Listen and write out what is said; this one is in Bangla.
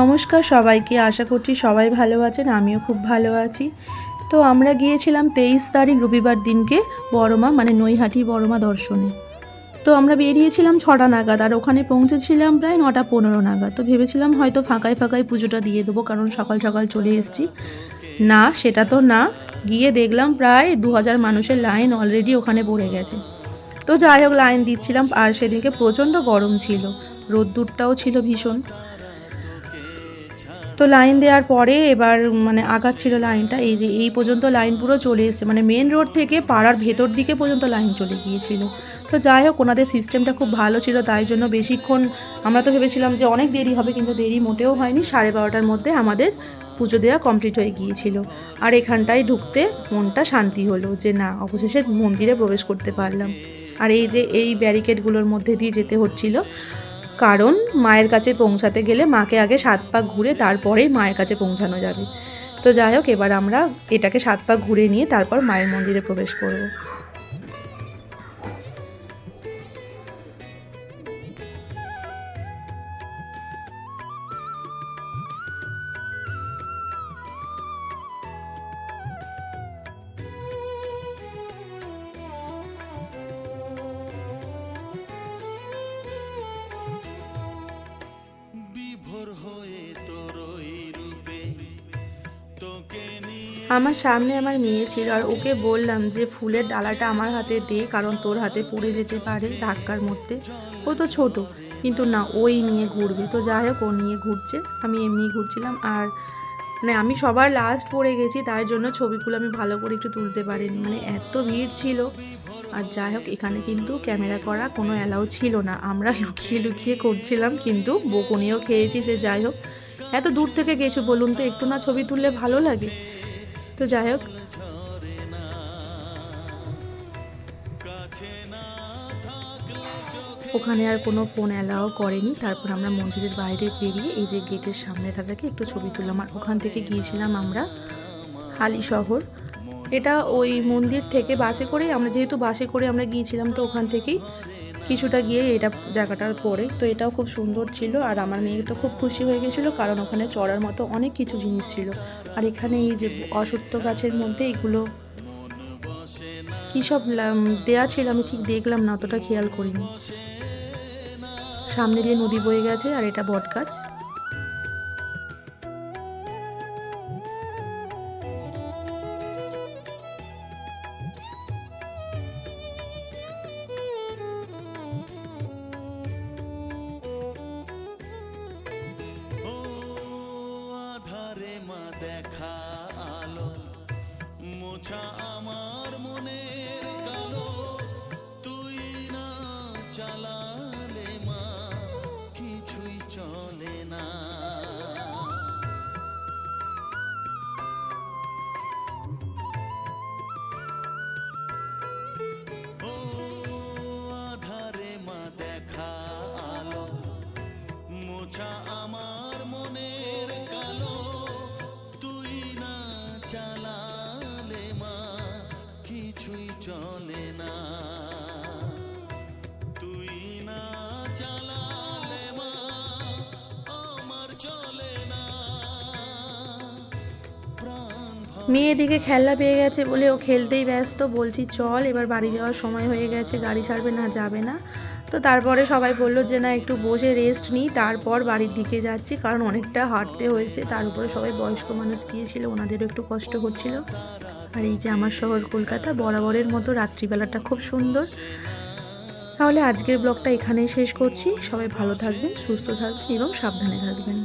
নমস্কার সবাইকে, আশা করছি সবাই ভালো আছেন, আমিও খুব ভালো আছি। তো আমরা গিয়েছিলাম তেইশ তারিখ রবিবার দিনকে বড়মা মানে নৈহাটি বড়মা দর্শনে। তো আমরা বেরিয়েছিলাম ছটা নাগাদ, আর ওখানে পৌঁছেছিলাম প্রায় নটা পনেরো নাগাদ। তো ভেবেছিলাম হয়তো ফাঁকায় ফাঁকায় পুজোটা দিয়ে দেবো, কারণ সকাল সকাল চলে এসেছি। না, সেটা তো না, গিয়ে দেখলাম প্রায় দু হাজার মানুষের লাইন অলরেডি ওখানে পড়ে গেছে। তো যাই হোক, লাইন দিচ্ছিলাম, আর সেদিনকে প্রচণ্ড গরম ছিল, রোদ্দুরটাও ছিল ভীষণ। তো লাইন দেওয়ার পরে এবার মানে আগাচ্ছিল লাইনটা এই যে এই পর্যন্ত লাইন পুরো চলে এসেছে। মানে মেন রোড থেকে পাড়ার ভেতর দিকে পর্যন্ত লাইন চলে গিয়েছিল। তো যাই হোক, ওনাদের সিস্টেমটা খুব ভালো ছিল, তাই জন্য বেশিক্ষণ আমরা তো ভেবেছিলাম যে অনেক দেরি হবে, কিন্তু দেরি মোটেও হয়নি। সাড়ে বারোটার মধ্যে আমাদের পুজো দেওয়া কমপ্লিট হয়ে গিয়েছিল। আর এখানটায় ঢুকতে মনটা শান্তি হলো যে না, অবশেষে মন্দিরে প্রবেশ করতে পারলাম। আর এই যে এই ব্যারিকেডগুলোর মধ্যে দিয়ে যেতে হচ্ছিল। কারণ মায়ের কাছে পৌঁছাতে গেলে মাকে আগে সাত পাক ঘুরে তারপরেই মায়ের কাছে পৌঁছানো যাবে। তো যাই হোক, এবার আমরা এটাকে সাত পাক ঘুরে নিয়ে তারপর মায়ের মন্দিরে প্রবেশ করব। আমার সামনে আমার মেয়ে ছিল আর ওকে বললাম যে ফুলের ডালাটা আমার হাতে দে, কারণ তোর হাতে পড়ে যেতে পারে ধাক্কার মধ্যে। ও তো ছোট, কিন্তু না, ওই নিয়ে ঘুরবে। তো যাই হোক, ও নিয়ে ঘুরছে। আমি এমনি ঘুরছিলাম আর মানে আমি সবার লাস্ট পড়ে গেছি তার জন্য ছবিগুলো আমি ভালো করে একটু তুলতে পারিনি। মানে এত ভিড় ছিল। আর যাই হোক, এখানে কিন্তু ক্যামেরা করা কোনো অ্যালাউ ছিল না। আমরা লুকিয়ে লুকিয়ে করছিলাম, কিন্তু বকুনিও খেয়েছি সে যাই হোক। এত দূর থেকে গেছো বলুন তো, একটু না ছবি তুললে ভালো লাগে? তো যাই হোক। ওখানে আর কোনো ফোন অ্যালাও করেনি। তারপর আমরা মন্দিরের বাইরে বেরিয়ে এই যে গেটের সামনেটা থেকে একটু ছবি তুললাম। আর ওখান থেকে গিয়েছিলাম আমরা হালি শহর। এটা ওই মন্দির থেকে বাসে করেই আমরা, যেহেতু বাসে করে আমরা গিয়েছিলাম তো ওখান থেকেই কিছুটা গিয়ে এটা জায়গাটার পরে। তো এটাও খুব সুন্দর ছিল আর আমার মেয়ে তো খুব খুশি হয়ে গেছিল কারণ ওখানে চড়ার মতো অনেক কিছু জিনিস ছিল। আর এখানে এই যে অসত্য গাছের মধ্যে এগুলো কী সব দেয়া ছিল আমি ঠিক দেখলাম না, অতটা খেয়াল করিনি। সামনে দিয়ে নদী বয়ে গেছে আর এটা বট গাছ মনের কালো তুই না চালালে মেয়ে এদিকে খেলনা পেয়ে গেছে বলে ও খেলতেই ব্যস্ত। বলছি, চল, এবার বাড়ি যাওয়ার সময় হয়ে গেছে, গাড়ি ছাড়বে না, যাবে না। তো তারপরে সবাই বলল যে, না, একটু বসে রেস্ট নিই তারপর বাড়ির দিকে যাচ্ছি, কারণ অনেকটা হাঁটতে হয়েছে। তার উপরে সবাই বয়স্ক মানুষ গিয়েছিল, ওনাদেরও একটু কষ্ট হচ্ছিল। আর এই যে আমার শহর কলকাতা, বরাবরের মতো রাত্রিবেলাটা খুব সুন্দর। তাহলে আজকের ব্লগটা এখানেই শেষ করছি। সবাই ভালো থাকবেন, সুস্থ থাকবেন এবং সাবধানে থাকবেন।